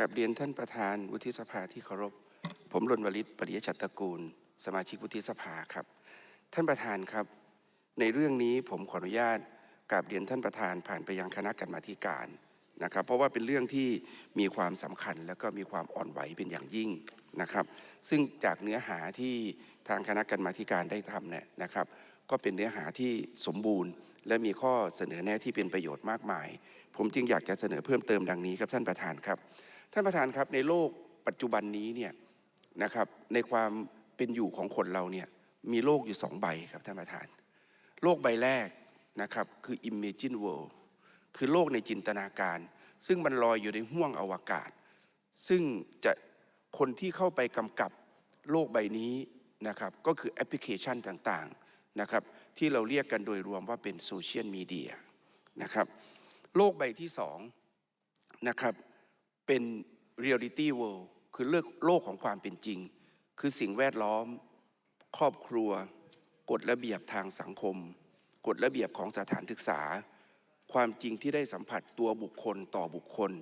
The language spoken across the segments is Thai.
กับเรียนท่านประธานวุฒิสภาที่เคารพ ผมรณวลิตปริยชัตตกูล สมาชิกวุฒิสภาครับ ท่านประธานครับ ในเรื่องนี้ผมขออนุญาตกราบเรียนท่านประธานผ่านไปยังคณะกรรมาการนะครับ เพราะว่าเป็นเรื่องที่มีความสำคัญและก็มีความอ่อนไหวเป็นอย่างยิ่งนะครับ ซึ่งจากเนื้อหาที่ทางคณะกรรมาการได้ทำเนี่ยนะครับ ก็เป็นเนื้อหาที่สมบูรณ์ และมีข้อเสนอแนะที่เป็นประโยชน์มากมาย ผมจึงอยากจะเสนอเพิ่มเติมดังนี้ครับท่านประธานครับ ท่านประธานครับในโลกปัจจุบันนี้เนี่ยนะครับในความเป็นอยู่ของคนเราเนี่ยมีโลกอยู่สองใบครับท่านประธาน โลกใบแรกนะครับคือ Imagine World คือโลกในจินตนาการ ซึ่งมันลอยอยู่ในห้วงอวกาศ ซึ่งจะคนที่เข้าไปกำกับโลกใบนี้นะครับก็คือแอปพลิเคชันต่างๆนะครับที่เราเรียกกันโดยรวมว่าเป็นโซเชียลมีเดียนะครับโลกใบที่สองนะครับ เป็น Reality World คือเลือกโลกของความเป็นจริง คือสิ่งแวดล้อม ครอบครัว กฎระเบียบทางสังคม กฎระเบียบของสถานศึกษา ความจริงที่ได้สัมผัสตัวบุคคลต่อบุคคล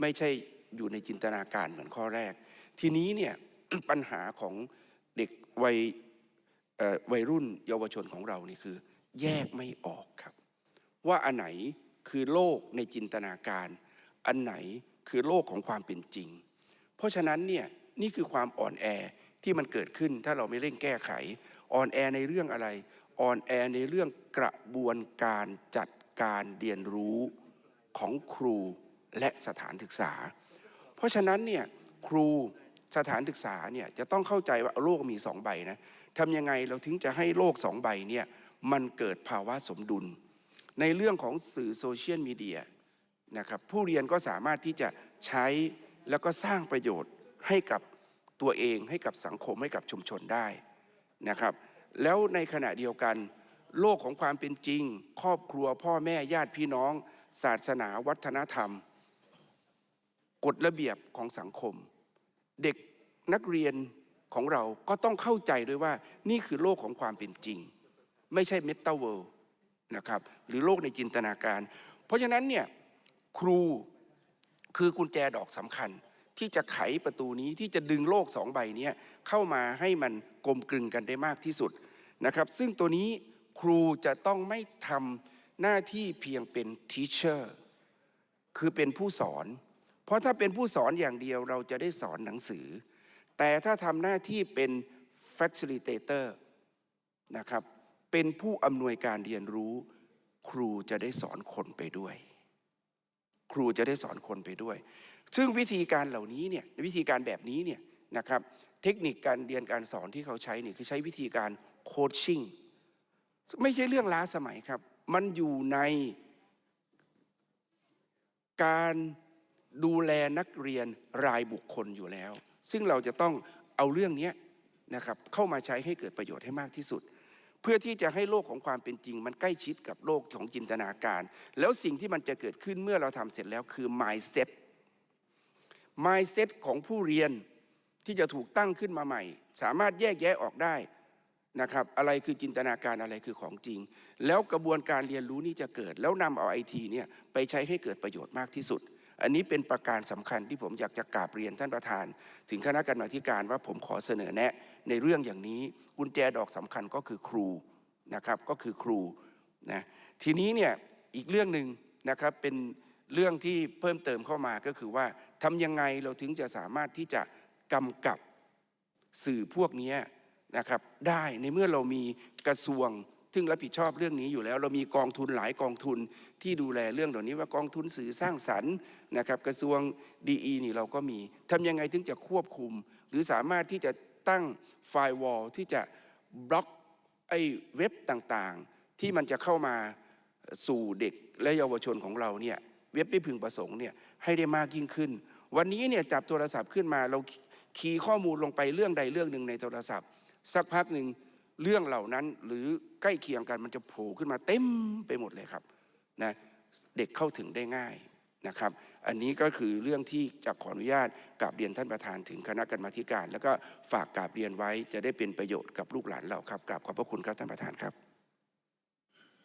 ไม่ใช่อยู่ในจินตนาการเหมือนข้อแรก ทีนี้เนี่ยปัญหาของเด็กวัยวัยรุ่นเยาวชนของเรานี่คือ แยกไม่ออกครับ ว่าอันไหนคือโลกในจินตนาการ อันไหน คือโลกของความเป็นจริง เพราะฉะนั้นเนี่ยนี่คือความอ่อนแอที่มันเกิดขึ้นถ้าเราไม่เร่งแก้ไข อ่อนแอในเรื่องอะไร อ่อนแอในเรื่องกระบวนการจัดการเรียนรู้ของครูและสถานศึกษา เพราะฉะนั้นเนี่ยครูสถานศึกษาเนี่ยจะต้องเข้าใจว่าโลกมีสองใบนะทำยังไงเราถึงจะให้โลกสองใบเนี่ยมันเกิดภาวะสมดุล ในเรื่องของสื่อโซเชียลมีเดีย นะครับผู้เรียนก็สามารถที่จะใช้แล้วก็สร้างประโยชน์ให้กับตัวเองให้กับสังคมให้กับชุมชนได้นะครับ แล้วในขณะเดียวกัน โลกของความเป็นจริง ครอบครัวพ่อแม่ญาติพี่น้อง ศาสนาวัฒนธรรม กฎระเบียบของสังคม เด็กนักเรียนของเราก็ต้องเข้าใจด้วยว่านี่คือโลกของความเป็นจริง ไม่ใช่เมตาเวิลด์นะครับหรือโลกในจินตนาการ เพราะฉะนั้นเนี่ย ครูคือกุญแจดอกสำคัญ ที่จะไขประตูนี้ที่จะดึงโลกสองใบนี้เข้ามาให้มันกลมกลึงกันได้มากที่สุดนะครับ ซึ่งตัวนี้ครูจะต้องไม่ทำหน้าที่เพียงเป็นทีเชอร์คือเป็นผู้สอน เพราะถ้าเป็นผู้สอนอย่างเดียวเราจะได้สอนหนังสือ แต่ถ้าทำหน้าที่เป็น facilitator นะครับ เป็นผู้อำนวยการเรียนรู้ ครูจะได้สอนคนไปด้วย ครูจะได้สอนคนไปด้วย ซึ่งวิธีการเหล่านี้เนี่ยวิธีการแบบนี้เนี่ยนะครับเทคนิคการเรียนการสอนที่เขาใช้เนี่ยคือใช้วิธีการโคชชิ่งไม่ใช่เรื่องล้าสมัยครับ มันอยู่ในการดูแลนักเรียนรายบุคคลอยู่แล้ว ซึ่งเราจะต้องเอาเรื่องนี้นะครับเข้ามาใช้ให้เกิดประโยชน์ให้มากที่สุด เพื่อที่จะให้โลกของความเป็นจริง มันใกล้ชิดกับโลกของจินตนาการ แล้วสิ่งที่มันจะเกิดขึ้นเมื่อเราทำเสร็จแล้วคือ mindset mindset ของผู้เรียนที่จะถูกตั้งขึ้นมาใหม่ สามารถแยกแยะออกได้นะครับอะไรคือจินตนาการอะไรคือของจริง แล้วกระบวนการเรียนรู้นี่จะเกิด แล้วนำเอาไอทีเนี่ยไปใช้ให้เกิดประโยชน์มากที่สุด อันนี้เป็นประการสำคัญที่ผมอยากจะกราบเรียนท่านประธาน ถึงคณะกรรมาธิการว่าผมขอเสนอแนะ ในเรื่องอย่างนี้กุญแจดอกสำคัญก็คือครูนะครับก็คือครูนะทีนี้เนี่ยอีกเรื่องหนึ่งนะครับเป็นเรื่องที่เพิ่มเติมเข้ามาก็คือว่าทำยังไงเราถึงจะสามารถที่จะกำกับสื่อพวกนี้นะครับได้ในเมื่อเรามีกระทรวง ซึ่งรับผิดชอบเรื่องนี้อยู่แล้ว เรามีกองทุนหลายกองทุนที่ดูแลเรื่องเหล่านี้ว่ากองทุนสื่อสร้างสรรค์นะครับกระทรวงดีนี่เราก็มีทำยังไงถึงจะควบคุม หรือสามารถที่จะตั้งไฟวอลที่จะบล็อกไอ้เว็บต่างๆ ที่มันจะเข้ามาสู่เด็กและเยาวชนของเราเนี่ยเว็บไม่พึงประสงค์เนี่ยให้ได้มากยิ่งขึ้น วันนี้เนี่ยจับโทรศัพท์ขึ้นมาเราคีย์ข้อมูลลงไปเรื่องใดเรื่องหนึ่งในโทรศัพท์ สักพักหนึ่ง เรื่องเหล่านั้นหรือใกล้เคียงกันมันจะโผล่ขึ้นมาเต็มไปหมดเลยครับนะเด็กเข้าถึงได้ง่ายนะครับ อันนี้ก็คือเรื่องที่จะขออนุญาตกราบเรียนท่านประธานถึงคณะกรรมาธิการ แล้วก็ฝากกราบเรียนไว้จะได้เป็นประโยชน์กับลูกหลานเราครับกราบขอบพระคุณครับท่านประธานครับ